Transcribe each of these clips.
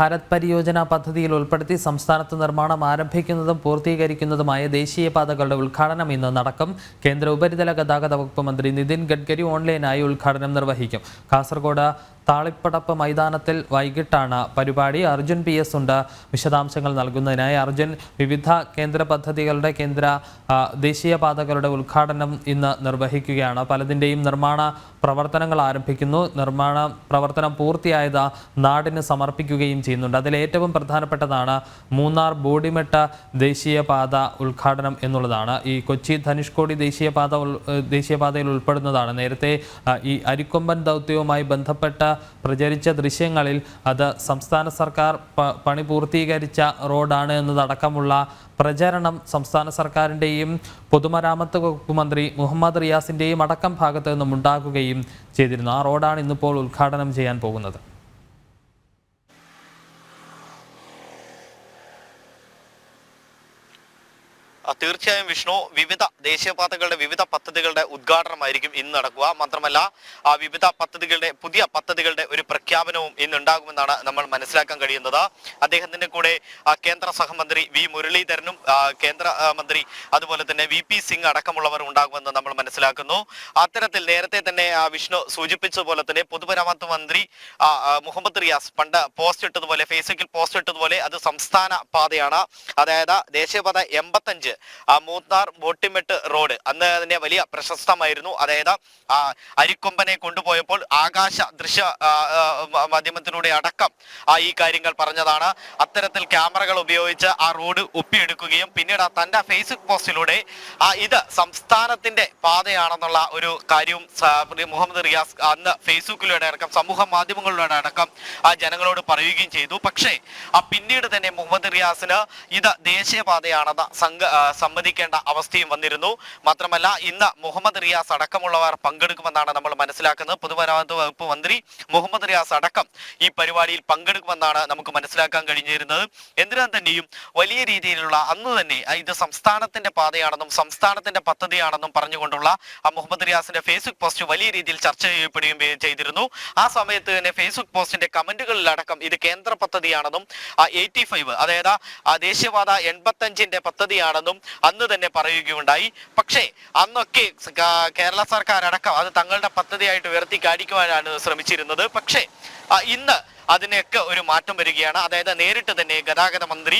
ഭാരത് പരിയോജന പദ്ധതിയിൽ ഉൾപ്പെടുത്തി സംസ്ഥാനത്ത് നിർമ്മാണം ആരംഭിക്കുന്നതും പൂർത്തീകരിക്കുന്നതുമായ ദേശീയപാതകളുടെ ഉദ്ഘാടനം ഇന്ന് നടക്കും. കേന്ദ്ര ഉപരിതല ഗതാഗത വകുപ്പ് മന്ത്രി നിതിൻ ഗഡ്കരി ഓൺലൈനായി ഉദ്ഘാടനം നിർവഹിക്കും. കാസർഗോഡ് താളിപ്പടപ്പ് മൈതാനത്തിൽ വൈകിട്ടാണ് പരിപാടി. അർജുൻ പി എസ് ഉണ്ട്. വിശദാംശങ്ങൾ നൽകുന്നതിനായി അർജുൻ വിവിധ കേന്ദ്ര പദ്ധതികളുടെ കേന്ദ്ര ദേശീയ ദേശീയപാതകളുടെ ഉദ്ഘാടനം ഇന്ന് നിർവഹിക്കുകയാണ്. പലതിന്റെയും നിർമ്മാണ പ്രവർത്തനങ്ങൾ ആരംഭിക്കുന്നു. നിർമ്മാണ പ്രവർത്തനം പൂർത്തിയായത് നാടിന് സമർപ്പിക്കുകയും ചെയ്യുന്നുണ്ട്. അതിൽ ഏറ്റവും പ്രധാനപ്പെട്ടതാണ് മൂന്നാർ ബോഡിമെട്ട ദേശീയപാത ഉദ്ഘാടനം എന്നുള്ളതാണ്. ഈ കൊച്ചി ധനുഷ്കോടി ദേശീയപാത ദേശീയപാതയിൽ ഉൾപ്പെടുന്നതാണ്. നേരത്തെ ഈ അരിക്കൊമ്പൻ ദൗത്യവുമായി ബന്ധപ്പെട്ട പ്രചരിച്ച ദൃശ്യങ്ങളിൽ അത് സംസ്ഥാന സർക്കാർ പണി പൂർത്തീകരിച്ച റോഡാണ് എന്നതടക്കമുള്ള പ്രചരണം സംസ്ഥാന സർക്കാരിന്റെയും പൊതുമരാമത്ത് വകുപ്പ് മന്ത്രി മുഹമ്മദ് റിയാസിന്റെയും അടക്കം ഭാഗത്ത് നിന്നും ഉണ്ടാകുകയും ചെയ്തിരുന്നു. ആ റോഡാണ് ഇന്നിപ്പോൾ ഉദ്ഘാടനം ചെയ്യാൻ പോകുന്നത്. തീർച്ചയായും വിഷ്ണു വിവിധ ദേശീയപാതകളുടെ വിവിധ പദ്ധതികളുടെ ഉദ്ഘാടനമായിരിക്കും ഇന്ന് നടക്കുക. മാത്രമല്ല ആ വിവിധ പദ്ധതികളുടെ പുതിയ പദ്ധതികളുടെ ഒരു പ്രഖ്യാപനവും ഇന്നുണ്ടാകുമെന്നാണ് നമ്മൾ മനസ്സിലാക്കാൻ കഴിയുന്നത്. അദ്ദേഹത്തിന്റെ കൂടെ കേന്ദ്ര സഹമന്ത്രി വി മുരളീധരനും കേന്ദ്ര മന്ത്രി അതുപോലെ തന്നെ വി പി സിംഗ് അടക്കമുള്ളവർ ഉണ്ടാകുമെന്ന് നമ്മൾ മനസ്സിലാക്കുന്നു. അത്തരത്തിൽ നേരത്തെ തന്നെ വിഷ്ണു സൂചിപ്പിച്ചതുപോലെ തന്നെ പൊതുമരാമത്ത് മന്ത്രി മുഹമ്മദ് റിയാസ് പണ്ട് പോസ്റ്റ് ഇട്ടതുപോലെ ഫേസ്ബുക്കിൽ പോസ്റ്റ് ഇട്ടതുപോലെ അത് സംസ്ഥാന പാതയാണ്. അതായത് ദേശീയപാത എൺപത്തഞ്ച് ആ മൂന്നാർ ബോട്ടിമെട്ട് റോഡ് അന്ന് തന്നെ വലിയ പ്രശസ്തമായിരുന്നു. അതായത് ആ അരിക്കൊമ്പനെ കൊണ്ടുപോയപ്പോൾ ആകാശ ദൃശ്യ മാധ്യമത്തിലൂടെ അടക്കം ആ ഈ കാര്യങ്ങൾ പറഞ്ഞതാണ്. അത്തരത്തിൽ ക്യാമറകൾ ഉപയോഗിച്ച് ആ റോഡ് ഒപ്പിയെടുക്കുകയും പിന്നീട് ആ തന്റെ ഫേസ്ബുക്ക് പോസ്റ്റിലൂടെ ആ ഇത് സംസ്ഥാനത്തിന്റെ പാതയാണെന്നുള്ള ഒരു കാര്യവും മുഹമ്മദ് റിയാസ് അന്ന് ഫേസ്ബുക്കിലൂടെ അടക്കം സമൂഹ മാധ്യമങ്ങളിലൂടെ അടക്കം ആ ജനങ്ങളോട് പറയുകയും ചെയ്തു. പക്ഷേ ആ പിന്നീട് തന്നെ മുഹമ്മദ് റിയാസിന് ഇത് ദേശീയപാതയാണെന്ന സംഘ സമ്മതിക്കേണ്ട അവസ്ഥയും വന്നിരുന്നു. മാത്രമല്ല ഇന്ന് മുഹമ്മദ് റിയാസ് അടക്കമുള്ളവർ പങ്കെടുക്കുമെന്നാണ് നമ്മൾ മനസ്സിലാക്കുന്നത്. പൊതുമരാമത്ത് വകുപ്പ് മന്ത്രി മുഹമ്മദ് റിയാസ് അടക്കം ഈ പരിപാടിയിൽ പങ്കെടുക്കുമെന്നാണ് നമുക്ക് മനസ്സിലാക്കാൻ കഴിഞ്ഞിരുന്നത്. എന്തിനാൽ തന്നെയും വലിയ രീതിയിലുള്ള അന്ന് തന്നെ ആ, ഇത് സംസ്ഥാനത്തിന്റെ പാതയാണെന്നും സംസ്ഥാനത്തിന്റെ പദ്ധതിയാണെന്നും പറഞ്ഞുകൊണ്ടുള്ള ആ മുഹമ്മദ് റിയാസിന്റെ ഫേസ്ബുക്ക് പോസ്റ്റ് വലിയ രീതിയിൽ ചർച്ച ചെയ്യപ്പെടുകയും ചെയ്തിരുന്നു. ആ സമയത്ത് തന്നെ ഫേസ്ബുക്ക് പോസ്റ്റിന്റെ കമന്റുകളിലടക്കം ഇത് കേന്ദ്ര പദ്ധതിയാണെന്നും എയ്റ്റി ഫൈവ് അതായത് ആ ദേശീയപാത എൺപത്തഞ്ചിന്റെ പദ്ധതിയാണെന്നും അന്ന് തന്നെ പറയുകയുണ്ടായി. പക്ഷേ അന്നൊക്കെ കേരള സർക്കാർ അടക്കം അത് തങ്ങളുടെ പദ്ധതിയായിട്ട് ഉയർത്തി കാണിക്കുവാനാണ് ശ്രമിച്ചിരുന്നത്. പക്ഷേ ഇന്ന് അതിനൊക്കെ ഒരു മാറ്റം വരികയാണ്. അതായത് നേരിട്ട് തന്നെ ഗതാഗത മന്ത്രി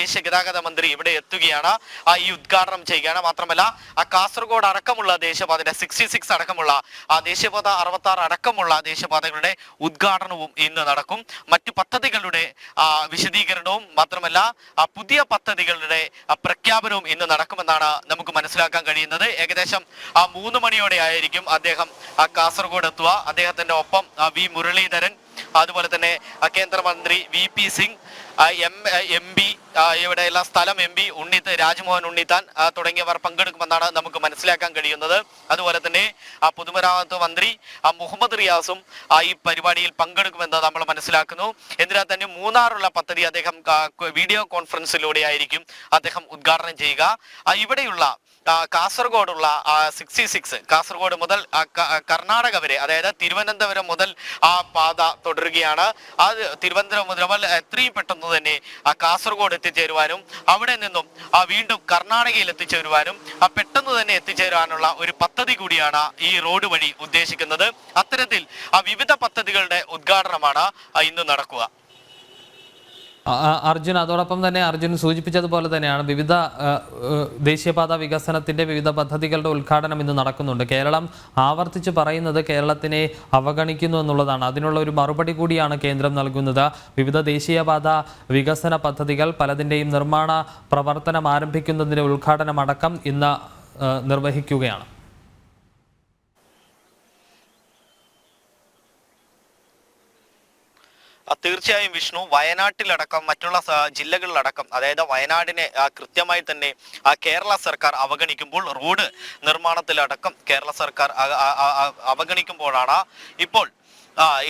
ദേശീയ ഗതാഗത മന്ത്രി ഇവിടെ എത്തുകയാണ്. ആ ഈ ഉദ്ഘാടനം ചെയ്യുകയാണ്. മാത്രമല്ല ആ കാസർഗോഡ് അടക്കമുള്ള ദേശീയപാതയുടെ സിക്സ്റ്റി സിക്സ് അടക്കമുള്ള ആ ദേശീയപാത അറുപത്തി ആറ് അടക്കമുള്ള ദേശീയപാതകളുടെ ഉദ്ഘാടനവും ഇന്ന് നടക്കും. മറ്റു പദ്ധതികളുടെ ആ, വിശദീകരണവും മാത്രമല്ല ആ പുതിയ പദ്ധതികളുടെ പ്രഖ്യാപനവും ഇന്ന് നടക്കുമെന്നാണ് നമുക്ക് മനസ്സിലാക്കാൻ കഴിയുന്നത്. ഏകദേശം ആ മൂന്ന് മണിയോടെ ആയിരിക്കും അദ്ദേഹം ആ കാസർഗോഡ് എത്തുക. അദ്ദേഹത്തിന്റെ ഒപ്പം വി മുരളീധരൻ അതുപോലെ തന്നെ കേന്ദ്രമന്ത്രി V P Singh M M P ഇവിടെയുള്ള സ്ഥലം എം പി ഉണ്ണിത്ത് രാജ്മോഹൻ ഉണ്ണിത്താൻ തുടങ്ങിയവർ പങ്കെടുക്കുമെന്നാണ് നമുക്ക് മനസ്സിലാക്കാൻ കഴിയുന്നത്. അതുപോലെ തന്നെ ആ പൊതുമരാമത്ത് മന്ത്രി ആ മുഹമ്മദ് റിയാസും ആ ഈ പരിപാടിയിൽ പങ്കെടുക്കുമെന്ന് നമ്മൾ മനസ്സിലാക്കുന്നു. എന്തിനാ തന്നെ മൂന്നാറുള്ള പദ്ധതി അദ്ദേഹം വീഡിയോ കോൺഫറൻസിലൂടെ ആയിരിക്കും അദ്ദേഹം ഉദ്ഘാടനം ചെയ്യുക. ഇവിടെയുള്ള ആ, കാസർഗോഡുള്ള സിക്സ്റ്റി സിക്സ് കാസർഗോഡ് മുതൽ ആ, ആ, കർണാടക വരെ അതായത് തിരുവനന്തപുരം മുതൽ ആ പാത തുടരുകയാണ്. അത് തിരുവനന്തപുരം മുതൽ എത്രയും പെട്ടെന്ന് തന്നെ ആ കാസർഗോഡ് എത്തിച്ചേരുവാനും അവിടെ നിന്നും ആ വീണ്ടും കർണാടകയിൽ എത്തിച്ചേരുവാനും ആ പെട്ടെന്ന് തന്നെ എത്തിച്ചേരാനുള്ള ഒരു പദ്ധതി കൂടിയാണ് ഈ റോഡ് വഴി ഉദ്ദേശിക്കുന്നത്. അത്തരത്തിൽ ആ വിവിധ പദ്ധതികളുടെ ഉദ്ഘാടനമാണ് ഇന്ന് നടക്കുക. അർജുൻ അതോടൊപ്പം തന്നെ അർജുൻ സൂചിപ്പിച്ചതുപോലെ തന്നെയാണ് വിവിധ ദേശീയപാത വികസനത്തിന്റെ വിവിധ പദ്ധതികളുടെ ഉദ്ഘാടനം ഇന്ന് നടക്കുന്നുണ്ട്. കേരളം ആവർത്തിച്ച് പറയുന്നത് കേരളത്തിനെ അവഗണിക്കുന്നു എന്നുള്ളതാണ്. അതിനുള്ള ഒരു മറുപടി കൂടിയാണ് കേന്ദ്രം നൽകുന്നത്. വിവിധ ദേശീയപാത വികസന പദ്ധതികൾ പലതിന്റെയും നിർമ്മാണ പ്രവർത്തനം ആരംഭിക്കുന്നതിന്റെ ഉദ്ഘാടനം അടക്കം ഇന്ന് നിർവഹിക്കുകയാണ്. തീർച്ചയായും വിഷ്ണു വയനാട്ടിലടക്കം മറ്റുള്ള ജില്ലകളിലടക്കം അതായത് വയനാടിനെ കൃത്യമായി തന്നെ കേരള സർക്കാർ അവഗണിക്കുമ്പോൾ റോഡ് നിർമ്മാണത്തിലടക്കം കേരള സർക്കാർ അവഗണിക്കുമ്പോഴാണ് ഇപ്പോൾ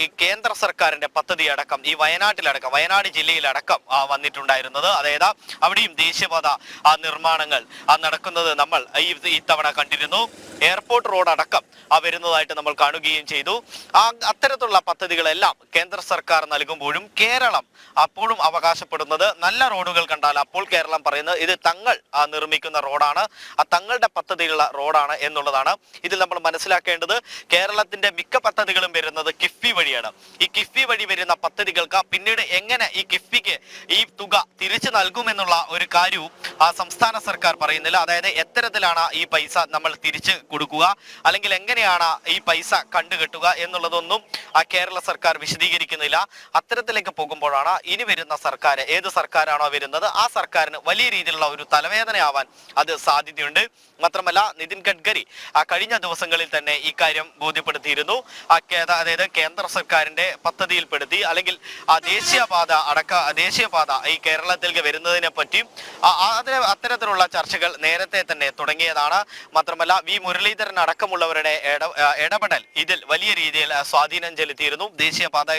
ഈ കേന്ദ്ര സർക്കാരിന്റെ പദ്ധതി അടക്കം ഈ വയനാട്ടിലടക്കം വയനാട് ജില്ലയിലടക്കം വന്നിട്ടുണ്ടായിരുന്നത്. അതായത് അവിടെയും ദേശീയപാത ആ നിർമ്മാണങ്ങൾ നടക്കുന്നത് നമ്മൾ ഈ ഇത്തവണ കണ്ടിരുന്നു. എയർപോർട്ട് റോഡ് അടക്കം ആ വരുന്നതായിട്ട് നമ്മൾ കാണുകയും ചെയ്തു. ആ അത്തരത്തിലുള്ള പദ്ധതികളെല്ലാം കേന്ദ്ര സർക്കാർ നൽകുമ്പോഴും കേരളം അപ്പോഴും അവകാശപ്പെടുന്നത് നല്ല റോഡുകൾ കണ്ടാൽ അപ്പോൾ കേരളം പറയുന്നത് ഇത് തങ്ങൾ നിർമ്മിക്കുന്ന റോഡാണ്. ആ തങ്ങളുടെ പദ്ധതിയുള്ള റോഡാണ് എന്നുള്ളതാണ് ഇതിൽ നമ്മൾ മനസ്സിലാക്കേണ്ടത്. കേരളത്തിന്റെ മിക്ക പദ്ധതികളും വരുന്നത് കിഫ്ബി വഴിയാണ്. ഈ കിഫ്ബി വഴി വരുന്ന പദ്ധതികൾക്ക് പിന്നീട് എങ്ങനെ ഈ കിഫ്ബിക്ക് ഈ തുക തിരിച്ചു നൽകുമെന്നുള്ള ഒരു കാര്യവും ആ സംസ്ഥാന സർക്കാർ പറയുന്നില്ല. അതായത് എത്തരത്തിലാണ് ഈ പൈസ നമ്മൾ തിരിച്ചു കൊടുക്കുക അല്ലെങ്കിൽ എങ്ങനെയാണ് ഈ പൈസ കണ്ടുകെട്ടുക എന്നുള്ളതൊന്നും ആ കേരള സർക്കാർ വിശദീകരിക്കുന്നില്ല. അത്തരത്തിലേക്ക് പോകുമ്പോഴാണ് ഇനി വരുന്ന സർക്കാർ ഏത് സർക്കാരാണോ വരുന്നത് ആ സർക്കാരിന് വലിയ രീതിയിലുള്ള ഒരു തലവേദനയാവാൻ അത് സാധ്യതയുണ്ട്. മാത്രമല്ല നിതിൻ ഗഡ്കരി ആ കഴിഞ്ഞ ദിവസങ്ങളിൽ തന്നെ ഈ കാര്യം ബോധ്യപ്പെടുത്തിയിരുന്നു. ആ അതായത് കേന്ദ്ര സർക്കാരിന്റെ പദ്ധതിയിൽപ്പെടുത്തി അല്ലെങ്കിൽ ആ ദേശീയപാത അടക്ക ദേശീയപാത ഈ കേരളത്തിലേക്ക് വരുന്നതിനെ പറ്റിയും അതിന് അത്തരത്തിലുള്ള ചർച്ചകൾ നേരത്തെ തന്നെ തുടങ്ങിയതാണ്. മാത്രമല്ല വി മുരളീധരൻ അടക്കമുള്ളവരുടെ ഇട- ഇടപെടൽ ഇതിൽ വലിയ രീതിയിൽ സ്വാധീനം ചെലുത്തിയിരുന്നു. ദേശീയ പാത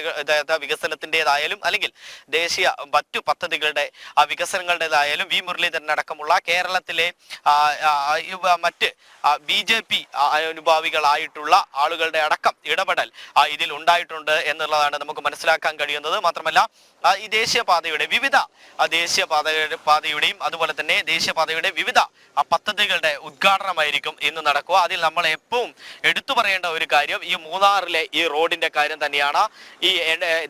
വികസനത്തിന്റെതായാലും അല്ലെങ്കിൽ ദേശീയ മറ്റു പദ്ധതികളുടെ വികസനങ്ങളുടേതായാലും വി മുരളീധരൻ അടക്കമുള്ള കേരളത്തിലെ മറ്റ് ബി ജെ പി അനുഭാവികളായിട്ടുള്ള ആളുകളുടെ അടക്കം ഇടപെടൽ ഇതിൽ ഉണ്ടായിട്ടുണ്ട് എന്നുള്ളതാണ് നമുക്ക് മനസ്സിലാക്കാൻ കഴിയുന്നത്. മാത്രമല്ല ഈ ദേശീയപാതയുടെ വിവിധ ദേശീയപാതയുടെ പാതയുടെയും അതുപോലെ തന്നെ ദേശീയപാതയുടെ വിവിധ പദ്ധതികളുടെ ഉദ്ഘാടനമായിരിക്കും ഇന്ന് നടക്കുക. അതിൽ നമ്മൾ എപ്പോഴും എടുത്തു പറയേണ്ട ഒരു കാര്യം ഈ മൂന്നാറിലെ ഈ റോഡിന്റെ കാര്യം തന്നെയാണ്. ഈ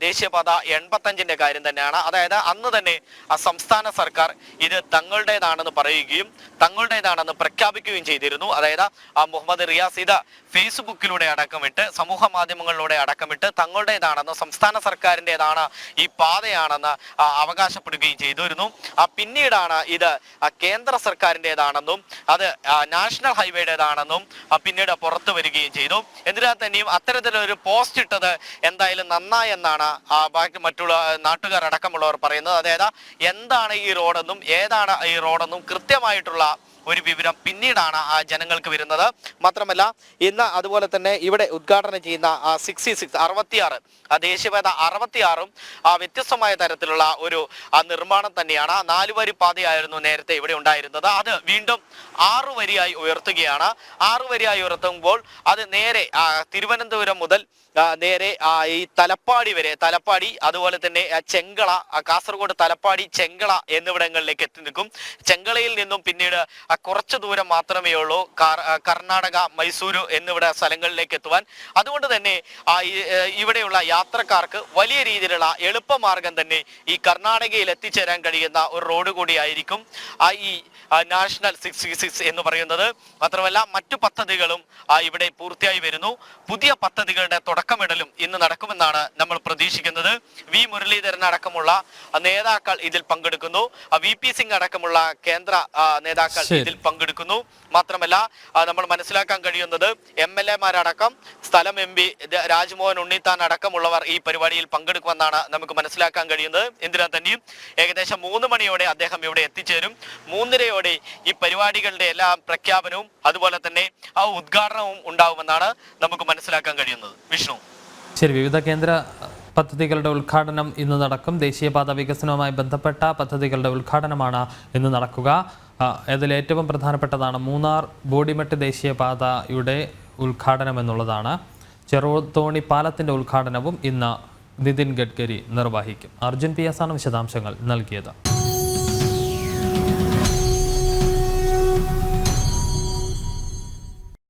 ദേശീയപാത എൺപത്തഞ്ചിന്റെ കാര്യം തന്നെയാണ്. അതായത് അന്ന് തന്നെ സംസ്ഥാന സർക്കാർ ഇത് തങ്ങളുടേതാണെന്ന് പറയുകയും തങ്ങളുടേതാണെന്ന് പ്രഖ്യാപിക്കുകയും ചെയ്തിരുന്നു. അതായത് ആ മുഹമ്മദ് റിയാസ് ഇത് ഫേസ്ബുക്കിലൂടെ അടക്കമിട്ട് സമൂഹ മാധ്യമങ്ങളിലൂടെ അടക്കമിട്ട് തങ്ങളുടേതാണെന്ന് സംസ്ഥാന സർക്കാരിന്റെതാണ് ഈ പാതയാണെന്ന് അവകാശപ്പെടുകയും ചെയ്തിരുന്നു. ആ പിന്നീടാണ് ഇത് കേന്ദ്ര സർക്കാരിന്റെതാണെന്നും അത് നാഷണൽ ഹൈവേയുടേതാണെന്നും പിന്നീട് പുറത്തു വരികയും ചെയ്തു. എന്നിരുന്നാൽ തന്നെയും അത്തരത്തിലൊരു പോസ്റ്റ് ഇട്ടത് എന്തായാലും നന്നായെന്നാണ് ബാക്കി മറ്റുള്ള നാട്ടുകാർ അടക്കമുള്ളവർ പറയുന്നത്. അതായത് എന്താണ് ഈ റോഡെന്നും ഏതാണ് ഈ റോഡെന്നും കൃത്യമായിട്ടുള്ള ഒരു വിവരം പിന്നീടാണ് ആ ജനങ്ങൾക്ക് വരുന്നത്. മാത്രമല്ല ഇന്ന് അതുപോലെ തന്നെ ഇവിടെ ഉദ്ഘാടനം ചെയ്യുന്ന സിക്സ്റ്റി സിക്സ് അറുപത്തിയാറ് ആ ദേശീയപാത അറുപത്തിയാറും ആ വ്യത്യസ്തമായ തരത്തിലുള്ള ഒരു ആ നിർമ്മാണം തന്നെയാണ്. നാലുവരി പാതയായിരുന്നു നേരത്തെ ഇവിടെ ഉണ്ടായിരുന്നത്. അത് വീണ്ടും ആറു വരിയായി ഉയർത്തുകയാണ്. ആറു വരിയായി ഉയർത്തുമ്പോൾ അത് നേരെ ആ, തിരുവനന്തപുരം മുതൽ നേരെ ആ, ഈ തലപ്പാടി വരെ തലപ്പാടി അതുപോലെ തന്നെ ചെങ്കള കാസർഗോഡ് തലപ്പാടി ചെങ്കള എന്നിവിടങ്ങളിലേക്ക് എത്തി നിൽക്കും. ചെങ്കളയിൽ നിന്നും പിന്നീട് ആ, കുറച്ച് ദൂരം മാത്രമേ ഉള്ളൂ. കർണാടക മൈസൂരു എന്നിവിടെ സ്ഥലങ്ങളിലേക്ക് എത്തുവാൻ. അതുകൊണ്ട് തന്നെ ഇവിടെയുള്ള യാത്രക്കാർക്ക് വലിയ രീതിയിലുള്ള എളുപ്പമാർഗം തന്നെ ഈ കർണാടകയിൽ എത്തിച്ചേരാൻ കഴിയുന്ന ഒരു റോഡ് കൂടിയായിരിക്കും. ഈ നാഷണൽ സിക്സ് സിക്സ് എന്ന് പറയുന്നത്. മാത്രമല്ല മറ്റു പദ്ധതികളും ഇവിടെ പൂർത്തിയായി വരുന്നു. പുതിയ പദ്ധതികളുടെ തുടക്കമിടലും ഇന്ന് നടക്കുമെന്നാണ് നമ്മൾ പ്രതീക്ഷിക്കുന്നത്. വി മുരളീധരൻ അടക്കമുള്ള നേതാക്കൾ ഇതിൽ പങ്കെടുക്കുന്നു. വി പി സിംഗ് അടക്കമുള്ള കേന്ദ്ര നേതാക്കൾ. ഇതിൽ പങ്കെടുക്കുന്നു. മാത്രമല്ല നമ്മൾ മനസ്സിലാക്കാൻ കഴിയുന്നത് എം എൽ എമാരടക്കം സ്ഥലം എം പി രാജ്മോഹൻ ഉണ്ണിത്താൻ അടക്കമുള്ളവർ ഈ പരിപാടിയിൽ പങ്കെടുക്കുമെന്നാണ് നമുക്ക് മനസ്സിലാക്കാൻ കഴിയുന്നത്. എന്തിനാ തന്നെയും? ഏകദേശം മൂന്ന് മണിയോടെ അദ്ദേഹം ഇവിടെ എത്തിച്ചേരും. മൂന്നരയോടെ ഈ പരിപാടികളുടെ എല്ലാ പ്രഖ്യാപനവും അതുപോലെ തന്നെ ആ ഉദ്ഘാടനവും ഉണ്ടാവുമെന്നാണ് നമുക്ക് മനസ്സിലാക്കാൻ കഴിയുന്നത്. വിഷ്ണു. ശരി വിവിധ കേന്ദ്ര പദ്ധതികളുടെ ഉദ്ഘാടനം ഇന്ന് നടക്കും. ദേശീയപാത വികസനവുമായി ബന്ധപ്പെട്ട പദ്ധതികളുടെ ഉദ്ഘാടനമാണ് ഇന്ന് നടക്കുക. ഏറ്റവും പ്രധാനപ്പെട്ടതാണ് മൂന്നാർ ബോഡിമെട്ട് ദേശീയപാതയുടെ ഉദ്ഘാടനം എന്നുള്ളതാണ്. ചെറുതോണി പാലത്തിന്റെ ഉദ്ഘാടനവും ഇന്ന് നിതിൻ ഗഡ്കരി നിർവഹിക്കും. അർജുൻ പി എസ് ആണ് വിശദാംശങ്ങൾ നൽകിയത്.